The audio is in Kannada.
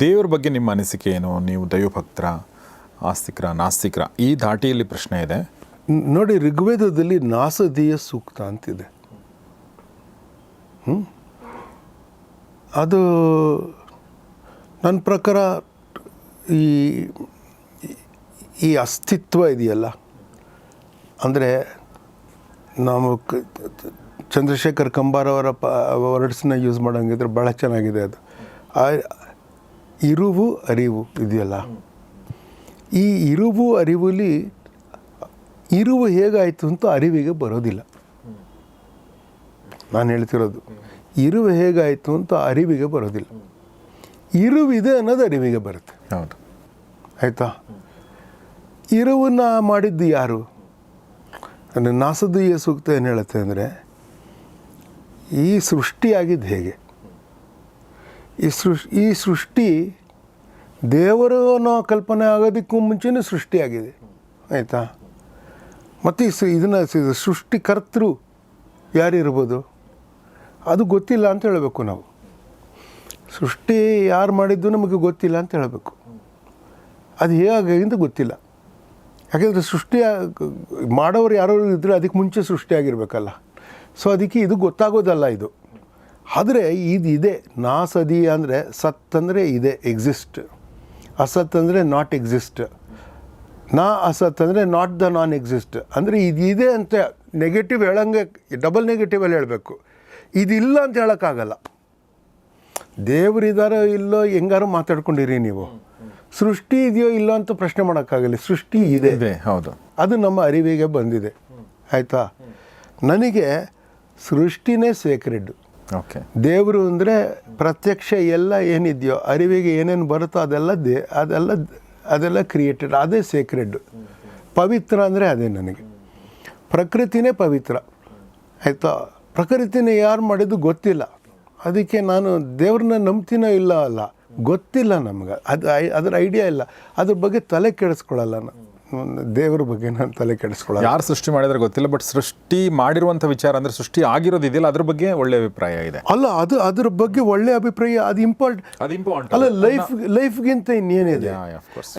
ದೇವ್ರ ಬಗ್ಗೆ ನಿಮ್ಮ ಅನಿಸಿಕೆ ಏನು? ನೀವು ದೈವಭಕ್ತರ, ಆಸ್ತಿಕರ, ನಾಸ್ತಿಕರ, ಈ ಧಾಟಿಯಲ್ಲಿ ಪ್ರಶ್ನೆ ಇದೆ. ನೋಡಿ, ಋಗ್ವೇದದಲ್ಲಿ ನಾಸದೀಯ ಸೂಕ್ತ ಅಂತಿದೆ. ಹ್ಞೂ ಅದು ನನ್ನ ಪ್ರಕಾರ ಈ ಈ ಅಸ್ತಿತ್ವ ಇದೆಯಲ್ಲ? ಅಂದರೆ ನಾವು ಚಂದ್ರಶೇಖರ್ ಕಂಬಾರವರ ಪ ವರ್ಡ್ಸ್ನ ಯೂಸ್ ಮಾಡೋಂಗಿದ್ರೆ ಭಾಳ ಚೆನ್ನಾಗಿದೆ ಅದು. ಇರುವು ಅರಿವು ಇದೆಯಲ್ಲ? ಈ ಇರುವು ಅರಿವಲ್ಲಿ ಇರುವು ಹೇಗಾಯಿತು ಅಂತ ಅರಿವಿಗೆ ಬರೋದಿಲ್ಲ. ನಾನು ಹೇಳ್ತಿರೋದು ಇರುವು ಹೇಗಾಯಿತು ಅಂತ ಅರಿವಿಗೆ ಬರೋದಿಲ್ಲ. ಇರುವಿದೆ ಅನ್ನೋದು ಅರಿವಿಗೆ ಬರುತ್ತೆ. ಹೌದು. ಆಯಿತಾ? ಇರುವನ್ನ ಮಾಡಿದ್ದು ಯಾರು? ಅಂದರೆ ನಾಸದೀಯ ಸೂಕ್ತ ಏನು ಹೇಳುತ್ತೆ ಅಂದರೆ ಈ ಸೃಷ್ಟಿಯಾಗಿದ್ದು ಹೇಗೆ? ಈ ಸೃಷ್ ಈ ಸೃಷ್ಟಿ ದೇವರು ಅನ್ನೋ ಕಲ್ಪನೆ ಆಗೋದಕ್ಕೂ ಮುಂಚೆನೇ ಸೃಷ್ಟಿಯಾಗಿದೆ. ಆಯಿತಾ? ಮತ್ತು ಈ ಇದನ್ನು ಸೃಷ್ಟಿಕರ್ತರು ಯಾರಿರ್ಬೋದು? ಅದು ಗೊತ್ತಿಲ್ಲ ಅಂತ ಹೇಳಬೇಕು ನಾವು. ಸೃಷ್ಟಿ ಯಾರು ಮಾಡಿದ್ದು ನಮಗೆ ಗೊತ್ತಿಲ್ಲ ಅಂತ ಹೇಳಬೇಕು. ಅದು ಹೇಗಾಗಿಂತ ಗೊತ್ತಿಲ್ಲ. ಯಾಕೆಂದರೆ ಸೃಷ್ಟಿ ಮಾಡೋರು ಯಾರೋ ಇದ್ದರೆ ಅದಕ್ಕೆ ಮುಂಚೆ ಸೃಷ್ಟಿಯಾಗಿರ್ಬೇಕಲ್ಲ. ಸೊ ಅದಕ್ಕೆ ಇದು ಗೊತ್ತಾಗೋದಲ್ಲ ಇದು. ಆದರೆ ಇದು ಇದೆ ಅಂದರೆ ಸತ್ ಅಂದರೆ ಇದೆ ಎಕ್ಸಿಸ್ಟ್ ಅಸತ್ ಅಂದರೆ ನಾಟ್ ಎಕ್ಸಿಸ್ಟ್ ನಾ ಅಸತ್ ಅಂದರೆ ನಾಟ್ ದ ನಾನ್ ಎಕ್ಸಿಸ್ಟ್ ಅಂದರೆ ಇದಿದೆ ಇದೆ ಅಂತ ನೆಗೆಟಿವ್ ಹೇಳಂಗೆ ಡಬಲ್ ನೆಗೆಟಿವಲ್ಲಿ ಹೇಳಬೇಕು. ಇದಿಲ್ಲ ಅಂತ ಹೇಳೋಕ್ಕಾಗಲ್ಲ. ದೇವರಿದಾರೋ ಇಲ್ಲೋ ಹೆಂಗಾರು ಮಾತಾಡ್ಕೊಂಡಿರಿ ನೀವು. ಸೃಷ್ಟಿ ಇದೆಯೋ ಇಲ್ಲೋ ಅಂತ ಪ್ರಶ್ನೆ ಮಾಡೋಕ್ಕಾಗಲ್ಲ. ಸೃಷ್ಟಿ ಇದೆ. ಇದೆ ಹೌದು. ಅದು ನಮ್ಮ ಅರಿವಿಗೆ ಬಂದಿದೆ. ಆಯಿತಾ? ನನಗೆ ಸೃಷ್ಟಿನೇ ಸೇಕ್ರೆಡ್ ಓಕೆ ದೇವರು ಅಂದರೆ ಪ್ರತ್ಯಕ್ಷ ಎಲ್ಲ ಏನಿದೆಯೋ, ಅರಿವಿಗೆ ಏನೇನು ಬರುತ್ತೋ ಅದೆಲ್ಲ ದೇ ಅದೆಲ್ಲ ಅದೆಲ್ಲ ಕ್ರಿಯೇಟೆಡ್ ಅದೇ ಸೇಕ್ರೆಡ್ ಪವಿತ್ರ ಅಂದರೆ ಅದೇ ನನಗೆ. ಪ್ರಕೃತಿನೇ ಪವಿತ್ರ. ಆಯಿತಾ? ಪ್ರಕೃತಿನೇ ಯಾರು ಮಾಡಿದ್ದು ಗೊತ್ತಿಲ್ಲ. ಅದಕ್ಕೆ ನಾನು ದೇವ್ರನ್ನ ನಂಬ್ತೀನೋ ಇಲ್ಲ ಅಲ್ಲ, ಗೊತ್ತಿಲ್ಲ ನಮ್ಗೆ. ಅದು ಅದ್ರ ಐಡಿಯಾ ಇಲ್ಲ. ಅದ್ರ ಬಗ್ಗೆ ತಲೆ ಕೆಡಿಸ್ಕೊಳ್ಳಲ್ಲ ನಾನು. ದೇವ್ರ ಬಗ್ಗೆ ನಾನು ತಲೆ ಕೆಡಿಸ್ಕೊಳ್ಳಲ್ಲ. ಯಾರು ಸೃಷ್ಟಿ ಮಾಡಿದ್ರೆ ಗೊತ್ತಿಲ್ಲ ಬಟ್ ಸೃಷ್ಟಿ ಮಾಡಿರುವಂಥ ವಿಚಾರ ಅಂದರೆ ಸೃಷ್ಟಿ ಆಗಿರೋದು ಇದೆಯಲ್ಲ ಅದ್ರ ಬಗ್ಗೆ ಒಳ್ಳೆ ಅಭಿಪ್ರಾಯ ಇದೆ. ಅಲ್ಲ ಅದು ಅದ್ರ ಬಗ್ಗೆ ಒಳ್ಳೆ ಅಭಿಪ್ರಾಯ ಅದು ಇಂಪಾರ್ಟೆಂಟ್ ಅದು ಇಂಪಾರ್ಟೆಂಟ್ ಅಲ್ಲ ಲೈಫ್ ಲೈಫ್ಗಿಂತ ಇನ್ನೇನಿದೆ? Of course